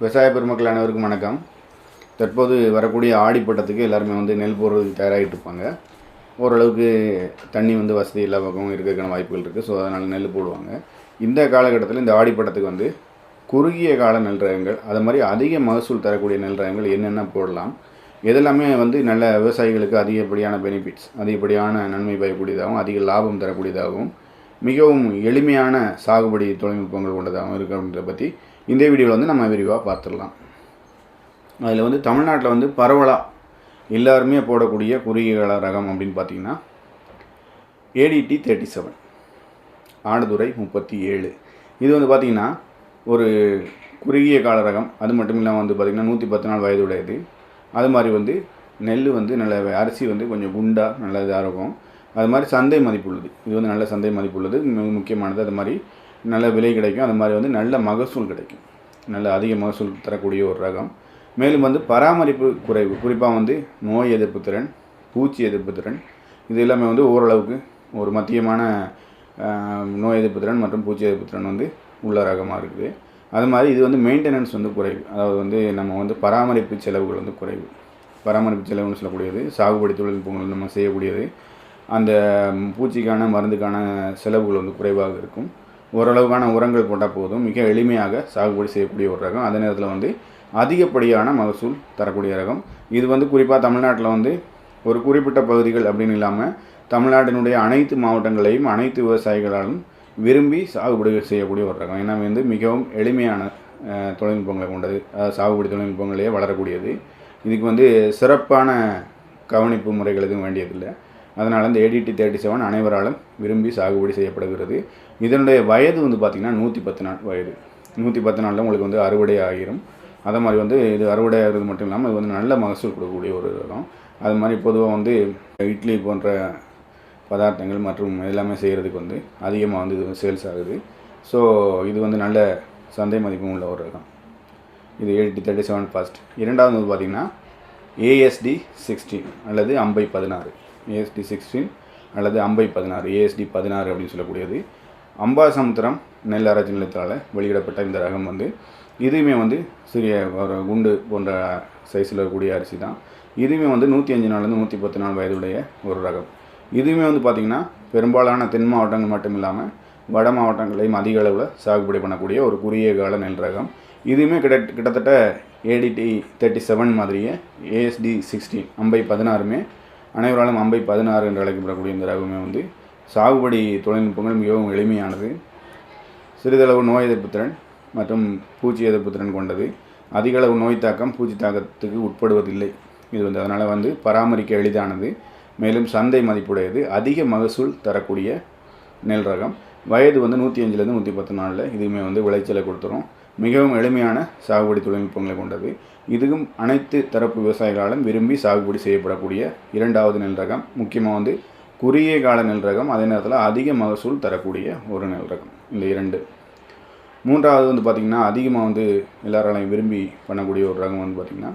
விவசாய பெருமக்கள் அனைவருக்கும் வணக்கம். தற்போது வரக்கூடிய ஆடிப்பட்டத்துக்கு எல்லாருமே வந்து நெல் போடுறதுக்கு தயாராகிட்டு இருப்பாங்க. ஓரளவுக்கு தண்ணி வந்து வசதி எல்லா பக்கமும் இருக்கிறதுக்கான வாய்ப்புகள் இருக்குது ஸோ அதனால் நெல் போடுவாங்க. இந்த காலகட்டத்தில் இந்த ஆடிப்பட்டத்துக்கு வந்து குறுகிய கால நெல் ரகங்கள் அது மாதிரி அதிக மகசூல் தரக்கூடிய நெல் ரகங்கள் என்னென்ன போடலாம் எதெல்லாமே வந்து நல்ல விவசாயிகளுக்கு அதிகப்படியான பெனிஃபிட்ஸ் அதிகப்படியான நன்மை பயக்கூடியதாகவும் அதிக லாபம் தரக்கூடியதாகவும் மிகவும் எளிமையான சாகுபடி தொழில்நுட்பங்கள் கொண்டதாகவும் இருக்குது பற்றி இந்த வீடியோவில் வந்து நம்ம விரிவாக பார்த்துடலாம். அதில் வந்து தமிழ்நாட்டில் வந்து பரவலாக எல்லாருமே போடக்கூடிய குறுகிய கால ரகம் அப்படின்னு பார்த்தீங்கன்னா ஏடிடி தேர்ட்டி செவன் ஆடுதுறை முப்பத்தி ஏழு. இது வந்து பார்த்திங்கன்னா ஒரு குறுகிய கால ரகம். அது மட்டும் இல்லாமல் வந்து பார்த்திங்கன்னா நூற்றி பத்து நாள் வயதுடையது. அது மாதிரி வந்து நெல் வந்து நல்ல அரிசி வந்து கொஞ்சம் குண்டாக நல்ல இதாக இருக்கும். அது மாதிரி சந்தை மதிப்பு உள்ளது. இது வந்து நல்ல சந்தை மதிப்பு உள்ளது. மிக முக்கியமானது. அது மாதிரி நல்ல விலை கிடைக்கும். அது மாதிரி வந்து நல்ல மகசூல் கிடைக்கும். நல்ல அதிக மகசூல் தரக்கூடிய ஒரு ரகம். மேலும் வந்து பராமரிப்பு குறைவு. குறிப்பாக வந்து நோய் எதிர்ப்பு திறன் பூச்சி எதிர்ப்பு திறன். இது எல்லாமே வந்து ஓரளவுக்கு ஒரு மத்தியமான நோய் எதிர்ப்பு திறன் மற்றும் பூச்சி எதிர்ப்பு திறன் வந்து உள்ள ரகமாக இருக்குது. அது மாதிரி இது வந்து மெயின்டெனன்ஸ் வந்து குறைவு. அதாவது வந்து நம்ம வந்து பராமரிப்பு செலவுகள் வந்து குறைவு. பராமரிப்பு செலவுன்னு சொல்லக்கூடியது சாகுபடி தொழில்நுட்பங்கள் நம்ம செய்யக்கூடியது அந்த பூச்சிக்கான மருந்துக்கான செலவுகள் வந்து குறைவாக இருக்கும். ஓரளவுக்கான உரங்கள் போட்டால் போதும். மிக எளிமையாக சாகுபடி செய்யக்கூடிய ஒரு ரகம். அதே நேரத்தில் வந்து அதிகப்படியான மகசூல் தரக்கூடிய ரகம். இது வந்து குறிப்பாக தமிழ்நாட்டில் வந்து ஒரு குறிப்பிட்ட பகுதிகள் அப்படின்னு இல்லாமல் தமிழ்நாட்டினுடைய அனைத்து மாவட்டங்களையும் அனைத்து விவசாயிகளாலும் விரும்பி சாகுபடி செய்யக்கூடிய ஒரு ரகம். ஏன்னா வந்து மிகவும் எளிமையான தொழில்நுட்பங்களை கொண்டது. சாகுபடி தொழில்நுட்பங்களையே வளரக்கூடியது. இதுக்கு வந்து சிறப்பான கவனிப்பு முறைகள் எதுவும் வேண்டியதில்லை. அதனால் இந்த ஏடிடி தேர்ட்டி செவன் அனைவராலும் விரும்பி சாகுபடி செய்யப்படுகிறது. இதனுடைய வயது வந்து பார்த்திங்கன்னா நூற்றி பத்து நாள் வயது. நூற்றி பத்து நாளில் உங்களுக்கு வந்து அறுவடை ஆகிரும் அதை மாதிரி வந்து இது அறுவடை ஆகிறது மட்டும் இல்லாமல் இது வந்து நல்ல மகசூல் கொடுக்கக்கூடிய ஒரு ரகம் அது மாதிரி பொதுவாக வந்து இட்லி போன்ற பதார்த்தங்கள் மற்றும் எல்லாமே செய்கிறதுக்கு வந்து அதிகமாக வந்து இது சேல்ஸ் ஆகுது. ஸோ இது வந்து நல்ல சந்தை மதிப்பும் உள்ள ஒரு ரகம் இது எயிட்டி தேர்ட்டி செவன் ஃபர்ஸ்ட் இரண்டாவது வந்து பார்த்திங்கன்னா ஏஎஸ்டி சிக்ஸ்டி அல்லது அம்பை பதினாறு. ஏஎஸ்டி சிக்ஸ்டீன் அல்லது அம்பை பதினாறு ஏஎஸ்டி பதினாறு அப்படின்னு சொல்லக்கூடியது. அம்பாசமுத்திரம் நெல் அரசு நிலையத்தால் வெளியிடப்பட்ட இந்த ரகம் வந்து இதுவுமே வந்து சிறிய ஒரு குண்டு போன்ற சைஸில் இருக்கக்கூடிய அரிசி தான். இதுவுமே வந்து நூற்றி அஞ்சு நாள்லேருந்து நூற்றி பத்து நாள் வயதுடைய ஒரு ரகம். இதுவுமே வந்து பார்த்திங்கன்னா பெரும்பாலான தென் மாவட்டங்கள் மட்டும் இல்லாமல் வட மாவட்டங்களையும் அதிக அளவில் சாகுபடி பண்ணக்கூடிய ஒரு குறுகிய கால நெல் ரகம். இதுவுமே கிட்ட கிட்டத்தட்ட ஏடிடி தேர்ட்டி செவன் மாதிரியே ஏஎஸ்டி சிக்ஸ்டீன் அம்பை பதினாறுமே அனைவராலும் அம்பை பதினாறு என்று அழைக்கப்படக்கூடிய இந்த ரகமே வந்து சாகுபடி தொழில்நுட்பங்கள் மிகவும் எளிமையானது. சிறிதளவு நோய் எதிர்ப்பு திறன் மற்றும் பூச்சி எதிர்ப்பு திறன் கொண்டது. அதிக அளவு நோய் தாக்கம் பூச்சி தாக்கத்துக்கு உட்படுவதில்லை. இது வந்து அதனால் வந்து பராமரிக்க எளிதானது. மேலும் சந்தை மதிப்புடையது. அதிக மகசூல் தரக்கூடிய நெல் ரகம். வயது வந்து நூற்றி அஞ்சுலேருந்து நூற்றி பத்து நாளில் இதுவுமே வந்து விளைச்சலை கொடுத்துரும். மிகவும் எளிமையான சாகுபடி தொழில்நுட்பங்களை கொண்டது. இதுவும் அனைத்து தரப்பு விவசாயிகளாலும் விரும்பி சாகுபடி செய்யப்படக்கூடிய இரண்டாவது நெல் ரகம் முக்கியமாக வந்து குறுகிய கால நெல் ரகம் அதே நேரத்தில் அதிக மகசூல் தரக்கூடிய ஒரு நெல் ரகம் இந்த இரண்டு. மூன்றாவது வந்து பார்த்திங்கன்னா அதிகமாக வந்து எல்லாராலையும் விரும்பி பண்ணக்கூடிய ஒரு ரகம் வந்து பார்த்திங்கன்னா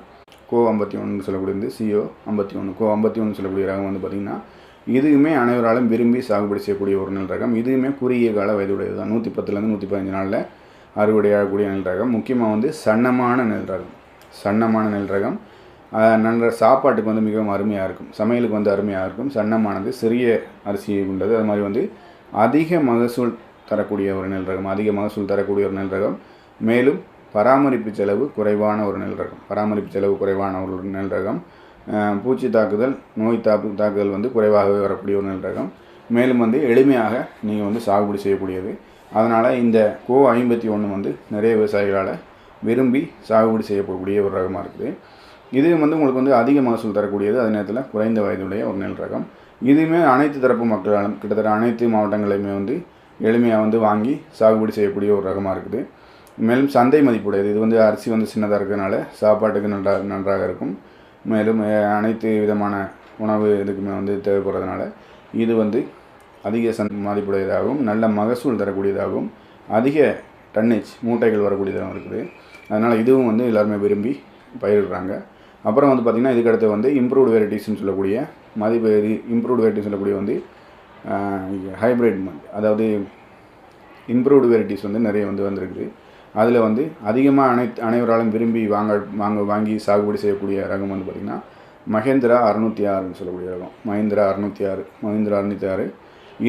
கோ ஐம்பத்தி ஒன்று சொல்லக்கூடியது சிஓ ஐம்பத்தி ஒன்று கோ ஐம்பத்தி ஒன்று சொல்லக்கூடிய ரகம் வந்து பார்த்திங்கன்னா இதுவுமே அனைவராலும் விரும்பி சாகுபடி செய்யக்கூடிய ஒரு நெல் ரகம் இதுவுமே குறுகிய கால வயதுடையது தான் நூற்றி பத்துலேருந்து நூற்றி பதினஞ்சு நாளில் அறுவடையாகக்கூடிய நெல் ரகம் முக்கியமாக வந்து சன்னமான நெல் ரகம் சன்னமான நெல் ரகம் நல்ல சாப்பாட்டுக்கு வந்து மிகவும் அருமையாக இருக்கும். சமையலுக்கு வந்து அருமையாக இருக்கும். சன்னமானது சிறிய அரிசியை கொண்டது அது மாதிரி வந்து அதிக மகசூல் தரக்கூடிய ஒரு நெல் ரகம் அதிக மகசூல் தரக்கூடிய ஒரு நெல் ரகம் மேலும் பராமரிப்பு செலவு குறைவான ஒரு நெல் ரகம் பராமரிப்பு செலவு குறைவான ஒரு நெல் ரகம் பூச்சி தாக்குதல் நோய் தாக்கு தாக்குதல் வந்து குறைவாகவே வரக்கூடிய ஒரு நெல் ரகம் மேலும் வந்து எளிமையாக நீங்கள் வந்து சாகுபடி செய்யக்கூடியது. அதனால் இந்த கோ ஐம்பத்தி ஒன்று வந்து நிறைய விவசாயிகளால் விரும்பி சாகுபடி செய்யப்படக்கூடிய ஒரு ரகமாக இருக்குது. இது வந்து உங்களுக்கு வந்து அதிக மகசூல் தரக்கூடியது. அதே நேரத்தில் குறைந்த வயதுடைய ஒரு நெல் ரகம். இதுவுமே அனைத்து தரப்பு மக்களாலும் கிட்டத்தட்ட அனைத்து மாவட்டங்களையுமே வந்து எளிமையாக வந்து வாங்கி சாகுபடி செய்யக்கூடிய ஒரு ரகமாக இருக்குது. மேலும் சந்தை மதிப்புடையது. இது வந்து அரிசி வந்து சின்னதாக இருக்கிறதுனால சாப்பாட்டுக்கு நன்றாக நன்றாக இருக்கும். மேலும் அனைத்து விதமான உணவு இதுக்குமே வந்து தேவைப்படுறதுனால இது வந்து அதிக சந்தை மதிப்புடையதாகவும் நல்ல மகசூல் தரக்கூடியதாகவும் அதிக டன்னேஜ் மூட்டைகள் வரக்கூடியதாகவும் இருக்குது. அதனால் இதுவும் வந்து எல்லாருமே விரும்பி பயிரிடுறாங்க. அப்புறம் வந்து பார்த்திங்கன்னா இதுக்கடுத்து வந்து இம்ப்ரூவ்டு வெரைட்டிஸ்னு சொல்லக்கூடிய மதிப்பு இது இம்ப்ரூவ்டு வெரைட்டிஸ் சொல்லக்கூடிய வந்து ஹைப்ரிட் அதாவது இம்ப்ரூவ்டு வெரைட்டிஸ் வந்து நிறைய வந்து வந்திருக்குது. அதில் வந்து அதிகமாக அனை அனைவராலும் விரும்பி வாங்க வாங்க வாங்கி சாகுபடி செய்யக்கூடிய ரகம் வந்து பார்த்திங்கன்னா மகேந்திரா அறுநூற்றி ஆறுன்னு சொல்லக்கூடிய ரகம். மஹேந்திரா அறுநூற்றி ஆறு மஹேந்திரா அறுநூற்றி ஆறு.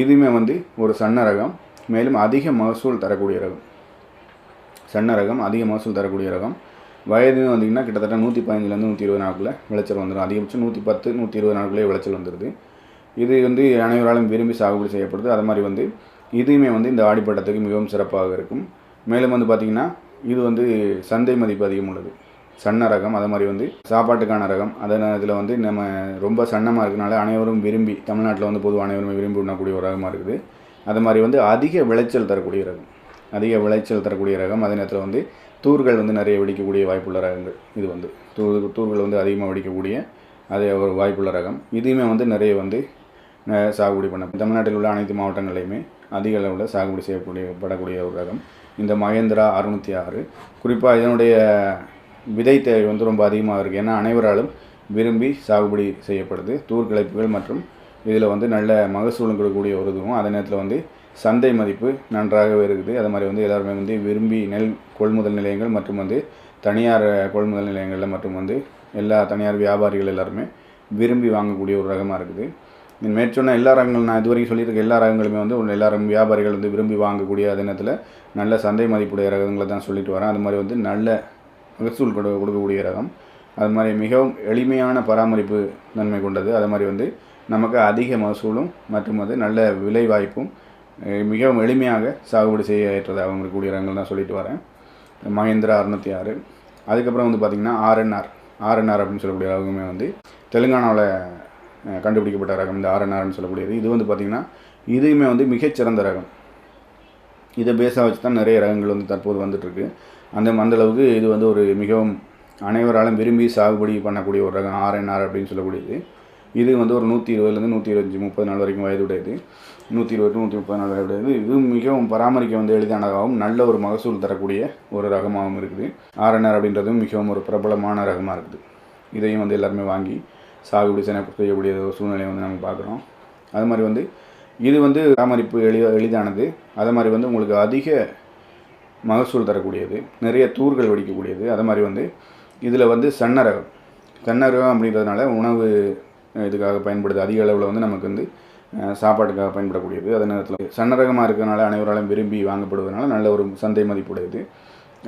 இதுவுமே வந்து ஒரு சன்ன ரகம். மேலும் அதிக மகசூல் தரக்கூடிய ரகம். சன்ன ரகம் அதிக மகசூல் தரக்கூடிய ரகம். வயதுன்னு வந்தீங்கன்னா கிட்டத்தட்ட நூற்றி பதினஞ்சுலேருந்து நூற்றி இருபது நாளுக்குள்ளே விளைச்சல் வந்துடும் அதிகபட்சம் நூற்றி பத்து நூற்றி இருபது நாளுக்குள்ளே விளைச்சல் வந்துடுது இது வந்து அனைவராலும் விரும்பி சாகுபடி செய்யப்படுது. அது மாதிரி வந்து இதுவுமே வந்து இந்த ஆடிப்பட்டத்துக்கு மிகவும் சிறப்பாக இருக்கும். மேலும் வந்து பார்த்திங்கன்னா இது வந்து சந்தை மதிப்பு அதிகம் உள்ளது. சன்ன ரகம் அது மாதிரி வந்து சாப்பாட்டுக்கான ரகம். அதே நேரத்தில் வந்து நம்ம ரொம்ப சன்னமாக இருக்கனால அனைவரும் விரும்பி தமிழ்நாட்டில் வந்து பொதுவாக அனைவரும் விரும்பி உண்ணக்கூடிய ஒரு ரகமாக இருக்குது. அது மாதிரி வந்து அதிக விளைச்சல் தரக்கூடிய ரகம். அதிக விளைச்சல் தரக்கூடிய ரகம். அதே நேரத்தில் வந்து தூர்கள் வந்து நிறைய வெடிக்கக்கூடிய வாய்ப்புள்ள ரகங்கள். இது வந்து தூர் தூர்கள் வந்து அதிகமாக வெடிக்கக்கூடிய அதே ஒரு வாய்ப்புள்ள ரகம். இதுவுமே வந்து நிறைய வந்து சாகுபடி பண்ண தமிழ்நாட்டில் உள்ள அனைத்து மாவட்டங்களையுமே அதிக அளவில் சாகுபடி செய்யக்கூடிய படக்கூடிய ஒரு ரகம். இந்த மகேந்திரா அறுநூற்றி ஆறு. குறிப்பாக இதனுடைய விதை தேவை வந்து ரொம்ப அதிகமாக இருக்குது ஏன்னா அனைவராலும் விரும்பி சாகுபடி செய்யப்படுது. தூர் கிளைப்புகள் மற்றும் இதில் வந்து நல்ல மகசூலும் கொடுக்கக்கூடிய ஒரு இதுவும். அதே நேரத்தில் வந்து சந்தை மதிப்பு நன்றாகவே இருக்குது. அது மாதிரி வந்து எல்லாருமே வந்து விரும்பி நெல் கொள்முதல் நிலையங்கள் மற்றும் வந்து தனியார் கொள்முதல் நிலையங்களில் மற்றும் வந்து எல்லா தனியார் வியாபாரிகள் எல்லாருமே விரும்பி வாங்கக்கூடிய ஒரு ரகமாக இருக்குது. மேற்சொன்ன எல்லா ரகங்களும் நான் இதுவரைக்கும் சொல்லியிருக்க எல்லா ரகங்களுமே வந்து எல்லாரும் எல்லா ரகம் வியாபாரிகள் வந்து விரும்பி வாங்கக்கூடிய அதே நேரத்தில் நல்ல சந்தை மதிப்புடைய ரகங்களை தான் சொல்லிட்டு வரேன். அது மாதிரி வந்து நல்ல மகசூல் கொடு கொடுக்கக்கூடிய ரகம். அது மாதிரி மிகவும் எளிமையான பராமரிப்பு நன்மை கொண்டது. அது மாதிரி வந்து நமக்கு அதிக மகசூலும் மற்றும் வந்து நல்ல விலை வாய்ப்பும் மிகவும் எளிமையாக சாகுபடி செய்ய ஏற்றதாகவும் இருக்கக்கூடிய ரகங்கள் தான் சொல்லிட்டு வரேன். மகேந்திரா அறுநூற்றி ஆறு அதுக்கப்புறம் வந்து பார்த்திங்கன்னா ஆர்என்ஆர் ஆர்என்ஆர் அப்படின்னு சொல்லக்கூடிய ரகமே வந்து தெலுங்கானாவில் கண்டுபிடிக்கப்பட்ட ரகம். இந்த ஆர்என்ஆர்னு சொல்லக்கூடியது. இது வந்து பார்த்திங்கன்னா இதுவுமே வந்து மிகச்சிறந்த ரகம். இதை பேஸாக வச்சு தான் நிறைய ரகங்கள் வந்து தற்போது வந்துட்டுருக்கு அந்த அந்தளவுக்கு இது வந்து ஒரு மிகவும் அனைவராலும் விரும்பி சாகுபடி பண்ணக்கூடிய ஒரு ரகம் ஆர்என்ஆர் அப்படின்னு சொல்லக்கூடியது. இது வந்து ஒரு நூற்றி இருபதுலேருந்து நூற்றி இருபத்தஞ்சி முப்பது நாள் வரைக்கும் வயதுடையது. நூற்றி இருபது நூற்றி முப்பது நாள் வயதுடையது. இது மிகவும் பராமரிக்க வந்து எளிதானதாகவும் நல்ல ஒரு மகசூல் தரக்கூடிய ஒரு ரகமாகவும் இருக்குது. ஆர்என்ஆர் அப்படின்றதும் மிகவும் ஒரு பிரபலமான ரகமாக இருக்குது. இதையும் வந்து எல்லாருமே வாங்கி சாகுபடி செய்ய செய்யக்கூடிய ஒரு சூழ்நிலையை வந்து நம்ம பார்க்குறோம். அது மாதிரி வந்து இது வந்து பராமரிப்பு எளி எளிதானது. அது மாதிரி வந்து உங்களுக்கு அதிக மகசூல் தரக்கூடியது நிறைய தூர்கள் வெடிக்கக்கூடியது அது மாதிரி வந்து இதில் வந்து சன்ன ரகம் ரகம் அப்படின்றதுனால உணவு இதுக்காக பயன்படுது. அதிக அளவில் வந்து நமக்கு வந்து சாப்பாட்டுக்காக பயன்படக்கூடியது. அதே நேரத்தில் சன்ன ரகமாக இருக்கிறனால அனைவராலும் விரும்பி வாங்கப்படுவதனால நல்ல ஒரு சந்தை மதிப்புடையது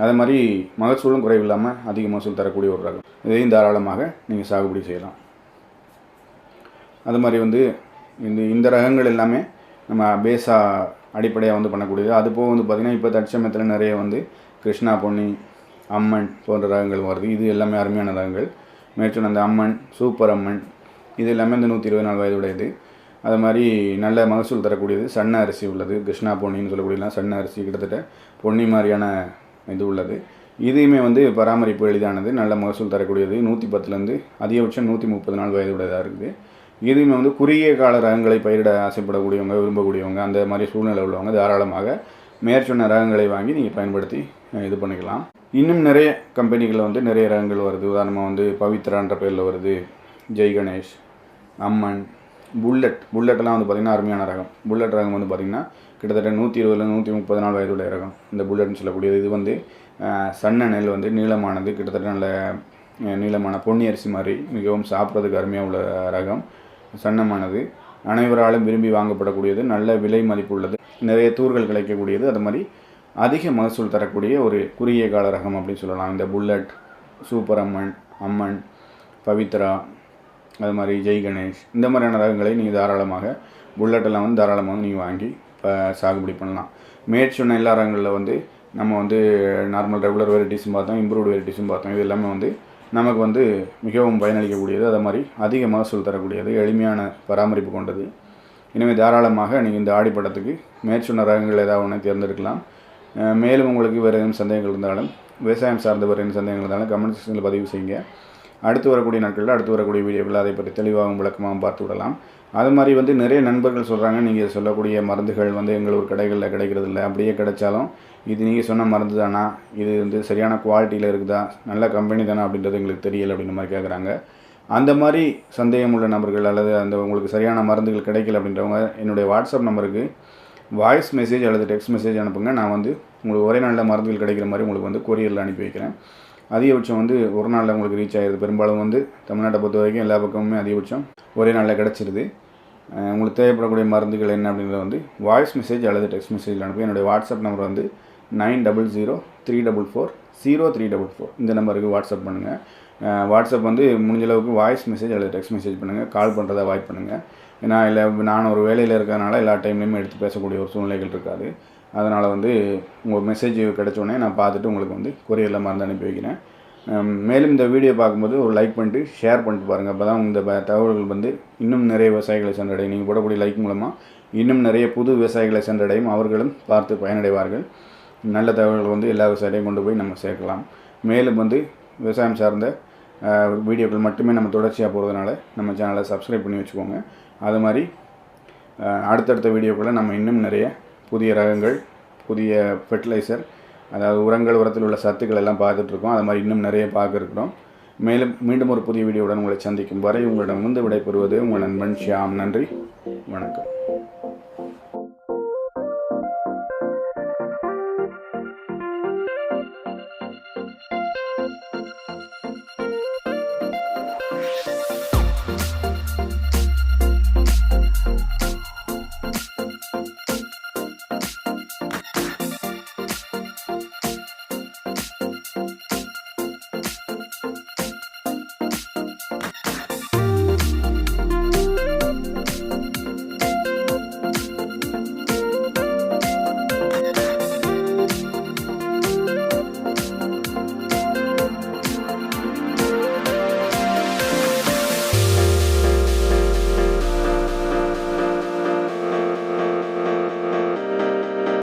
அதே மாதிரி மகசூலும் குறைவில்லாமல் அதிக மகசூல் தரக்கூடிய ஒரு ரகம். இதையும் தாராளமாக நீங்கள் சாகுபடி செய்யலாம். அது மாதிரி வந்து இந்த இந்த ரகங்கள் எல்லாமே நம்ம பேஸாக அடிப்படையாக வந்து பண்ணக்கூடியது. அது போக வந்து பார்த்திங்கன்னா இப்போ தற்சமயத்தில் நிறைய வந்து கிருஷ்ணா பொன்னி அம்மன் போன்ற ரகங்கள் வருது. இது எல்லாமே அருமையான ரகங்கள். மேற்கொண்டு அந்த அம்மன் சூப்பர் அம்மன் இது எல்லாமே இந்த நூற்றி இருபது நாலு வயதுடையது. அது மாதிரி நல்ல மகசூல் தரக்கூடியது. சன்ன அரிசி உள்ளது. கிருஷ்ணா பொன்னின்னு சொல்லக்கூடியலாம் சன்ன அரிசி கிட்டத்தட்ட பொன்னி மாதிரியான இது உள்ளது. இதையுமே வந்து பராமரிப்பு எளிதானது. நல்ல மகசூல் தரக்கூடியது. நூற்றி பத்துலேருந்து அதிகபட்சம் நூற்றி முப்பது நாள் வயதுடையதாக இருக்குது. எதுவுமே வந்து குறுகிய கால ரகங்களை பயிரிட ஆசைப்படக்கூடியவங்க விரும்பக்கூடியவங்க அந்த மாதிரி சூழ்நிலை உள்ளவங்க தாராளமாக மேற்சொன்ன ரகங்களை வாங்கி நீங்கள் பயன்படுத்தி இது பண்ணிக்கலாம். இன்னும் நிறைய கம்பெனிகளில் வந்து நிறைய ரகங்கள் வருது. உதாரணமாக வந்து பவித்ரான்ற பேரில் வருது. ஜெய் கணேஷ் அம்மன் புல்லட். புல்லட்லாம் வந்து பார்த்திங்கன்னா அருமையான ரகம். புல்லட் ரகம் வந்து பார்த்திங்கன்னா கிட்டத்தட்ட நூற்றி இருபதுல நூற்றி முப்பது நாள் வயதுடைய ரகம். இந்த புல்லட்னு சொல்லக்கூடியது. இது வந்து சன்ன நெல் வந்து நீளமானது கிட்டத்தட்ட நல்ல நீளமான பொன்னி அரிசி மாதிரி மிகவும் சாப்பிட்றதுக்கு அருமையாக உள்ள ரகம். சன்னமானது. அனைவராலும் விரும்பி வாங்கப்படக்கூடியது நல்ல விலை மதிப்பு உள்ளது நிறைய தூர்கள் கிடைக்கக்கூடியது அது மாதிரி அதிக மகசூல் தரக்கூடிய ஒரு குறுகிய கால ரகம் அப்படின்னு சொல்லலாம். இந்த புல்லட் சூப்பர் அம்மன் அம்மன் பவித்ரா அது மாதிரி ஜெய் கணேஷ் இந்த மாதிரியான ரகங்களை நீங்கள் தாராளமாக புல்லட்டெல்லாம் வந்து தாராளமாக நீங்கள் வாங்கி இப்போ சாகுபடி பண்ணலாம். மேற்சொன்ன எல்லா ரகங்களில் வந்து நம்ம வந்து நார்மல் ரெகுலர் வெரைட்டிஸும் பார்த்தோம் இம்ப்ரூவ்டு வெரைட்டிஸும் பார்த்தோம் இது எல்லாமே வந்து நமக்கு வந்து மிகவும் பயனளிக்கக்கூடியது அதே மாதிரி அதிக மகசூல் தரக்கூடியது எளிமையான பராமரிப்பு கொண்டது. எனவே தாராளமாக நீங்கள் இந்த ஆடிப்படத்துக்கு மேற்சொன்ன ரகங்கள் ஏதாவது ஒன்று தேர்ந்தெடுக்கலாம். மேலும் உங்களுக்கு வேறு எதுவும் சந்தேகங்கள் இருந்தாலும் விவசாயம் சார்ந்த வேறு என்ன சந்தேகங்கள் இருந்தாலும் கமெண்ட் செக்ஷனில் பதிவு செய்யுங்க. அடுத்து வரக்கூடிய நாட்களில் அடுத்து வரக்கூடிய வீடியோவில் அதை பற்றி தெளிவாகவும் விளக்கமாகவும் பார்த்து விடலாம். அது மாதிரி வந்து நிறைய நண்பர்கள் சொல்கிறாங்க நீங்கள் சொல்லக்கூடிய மருந்துகள் வந்து எங்களூர் கடைகளில் கிடைக்கிறது இல்லை அப்படியே கிடைச்சாலும் இது நீங்கள் சொன்ன மருந்து தானா? இது வந்து சரியான குவாலிட்டியில் இருக்குதா? நல்ல கம்பெனி தானா? அப்படின்றது எங்களுக்கு தெரியல அப்படின்ற மாதிரி கேட்குறாங்க அந்த மாதிரி சந்தேகம் உள்ள நபர்கள் அல்லது அந்த உங்களுக்கு சரியான மருந்துகள் கிடைக்கல அப்படின்றவங்க என்னுடைய வாட்ஸ்அப் நம்பருக்கு வாய்ஸ் மெசேஜ் அல்லது டெக்ஸ்ட் மெசேஜ் அனுப்புங்க. நான் வந்து உங்களுக்கு ஒரே நாளில் மருந்துகள் கிடைக்கிற மாதிரி உங்களுக்கு வந்து கொரியரில் அனுப்பி வைக்கிறேன். அதிகபட்சம் வந்து ஒரு நாளில் உங்களுக்கு ரீச் ஆகிடுது பெரும்பாலும் வந்து தமிழ்நாட்டை பொறுத்த வரைக்கும் எல்லா பக்கமுமே அதிகபட்சம் ஒரே நாளில் கிடச்சிருது. உங்களுக்கு தேவைப்படக்கூடிய மருந்துகள் என்ன அப்படிங்கிறத வந்து வாய்ஸ் மெசேஜ் அல்லது டெக்ஸ்ட் மெசேஜில் அனுப்பி என்னுடைய வாட்ஸ்அப் நம்பர் வந்து nine double zero three double four zero three double four. இந்த நம்பருக்கு வாட்ஸ்அப் பண்ணுங்கள் வாட்ஸ்அப் வந்து முடிஞ்ச அளவுக்கு வாய்ஸ் மெசேஜ் அல்லது டெக்ஸ்ட் மெசேஜ் பண்ணுங்கள் கால் பண்ணுறதை வாய்ப் பண்ணுங்கள் ஏன்னா இல்லை நான் ஒரு வேலையில் இருக்கிறதுனால எல்லா டைம்லையுமே எடுத்து பேசக்கூடிய ஒரு சூழ்நிலைகள் இருக்காது. அதனால் வந்து உங்கள் மெசேஜ் கிடச்சோடனே நான் பார்த்துட்டு உங்களுக்கு வந்து கொரியரில் மருந்து அனுப்பி வைக்கிறேன். மேலும் இந்த வீடியோ பார்க்கும்போது ஒரு லைக் பண்ணிட்டு ஷேர் பண்ணிட்டு பாருங்கள் அப்போ தான் இந்த தகவல்கள் வந்து இன்னும் நிறைய விவசாயிகளை சென்றடையும். நீங்கள் போடக்கூடிய லைக் மூலமாக இன்னும் நிறைய புது விவசாயிகளை சென்றடையும். அவர்களும் பார்த்து பயனடைவார்கள். நல்ல தகவல்கள் வந்து எல்லா விவசாயிகளையும் கொண்டு போய் நம்ம சேர்க்கலாம். மேலும் வந்து விவசாயம் சார்ந்த வீடியோக்கள் மட்டுமே நம்ம தொடர்ச்சியாக போகிறதுனால நம்ம சேனலை சப்ஸ்கிரைப் பண்ணி வச்சுக்கோங்க. அது மாதிரி அடுத்தடுத்த வீடியோக்களை நம்ம இன்னும் நிறைய புதிய ரகங்கள் புதிய ஃபெர்டிலைசர் அதாவது உரங்கள் உரத்தில் உள்ள சத்துக்கள் எல்லாம் பார்த்துட்ருக்கோம் அது மாதிரி இன்னும் நிறைய பார்க்குறோம் மேலும் மீண்டும் ஒரு புதிய வீடியோவுடன் உங்களை சந்திக்கும் வரை உங்களிடம் வந்து விடைபெறுவது உங்கள் நண்பன் ஷியாம். நன்றி. வணக்கம்.